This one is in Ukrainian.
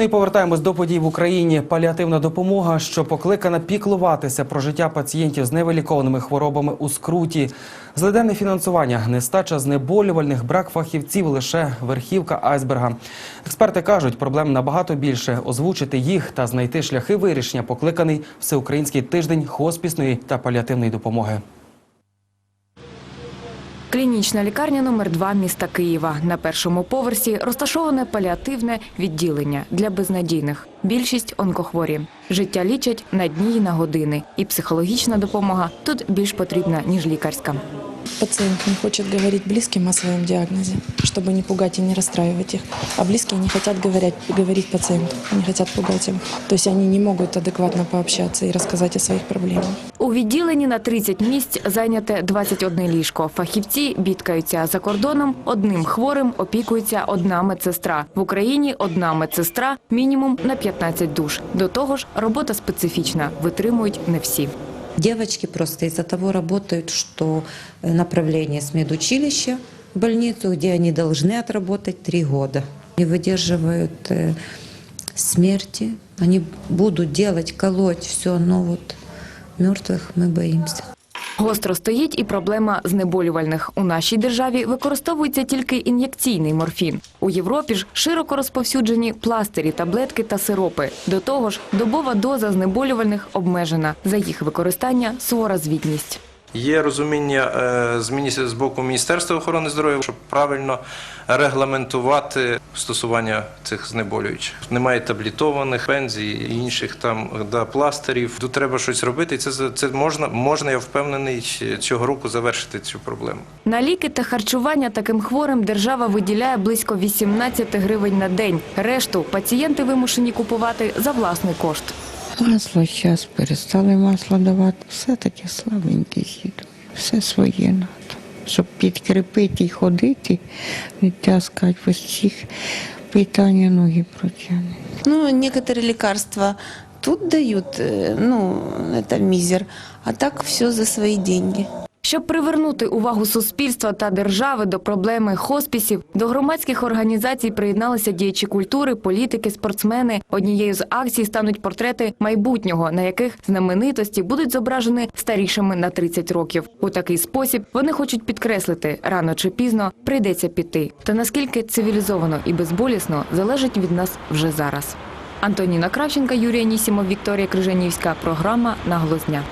Ну і повертаємось до подій в Україні. Паліативна допомога, що покликана піклуватися про життя пацієнтів з невилікованими хворобами у скруті. Злиденне фінансування, нестача знеболювальних, брак фахівців лише верхівка айсберга. Експерти кажуть, проблем набагато більше. Озвучити їх та знайти шляхи вирішення покликаний всеукраїнський тиждень хоспісної та паліативної допомоги. Клінічна лікарня номер 2 міста Києва. На першому поверсі розташоване паліативне відділення для безнадійних. Більшість онкохворі. Життя лічать на дні й на години. І психологічна допомога тут більш потрібна, ніж лікарська. Пациент не хочет говорить близким о своем диагнозе, чтобы не пугать и не расстраивать их. А близкие не хотят говорить, говорить пациенту, не хотят пугать его. То есть они не могут адекватно пообщаться и рассказать о своих проблемах. У відділенні на 30 місць зайняте 21 ліжко. Фахівці бідкаються за кордоном. Одним хворим опікується одна медсестра. В Україні одна медсестра мінімум на 15 душ. До того ж, робота специфічна. Витримують не всі. Девочки просто из-за того работают, что э, направление с медучилища в больницу, где они должны отработать три года. Не выдерживают э, смерти, они будут делать, колоть все, но вот мертвых мы боимся. Гостро стоїть і проблема знеболювальних. У нашій державі використовується тільки ін'єкційний морфін. У Європі ж широко розповсюджені пластирі, таблетки та сиропи. До того ж, добова доза знеболювальних обмежена. За їх використання сувора звітність. Є розуміння е, з боку Міністерства охорони здоров'я, щоб правильно регламентувати стосування цих знеболюючих. Немає таблітованих пензій інших там пластирів. Тут треба щось робити. І це це можна, можна, я впевнений, цього року завершити цю проблему. На ліки та харчування таким хворим держава виділяє близько 18 гривень на день. Решту пацієнти вимушені купувати за власний кошт. Масло зараз перестали масло давати. Все таке слабеньке їду. Все своє треба. Щоб підкріпити і ходити, не тяскати ось цих питання ноги протягне. Ну, некоторые лекарства тут дают, э, ну, это мизер, а так все за свои деньги. Щоб привернути увагу суспільства та держави до проблеми хоспісів, до громадських організацій приєдналися діячі культури, політики, спортсмени. Однією з акцій стануть портрети майбутнього, на яких знаменитості будуть зображені старішими на 30 років. У такий спосіб вони хочуть підкреслити, рано чи пізно прийдеться піти. Та наскільки цивілізовано і безболісно залежить від нас вже зараз. Антоніна Кравченка, Юрій Анісімов, Вікторія Крижанівська. Програма «Наголос дня».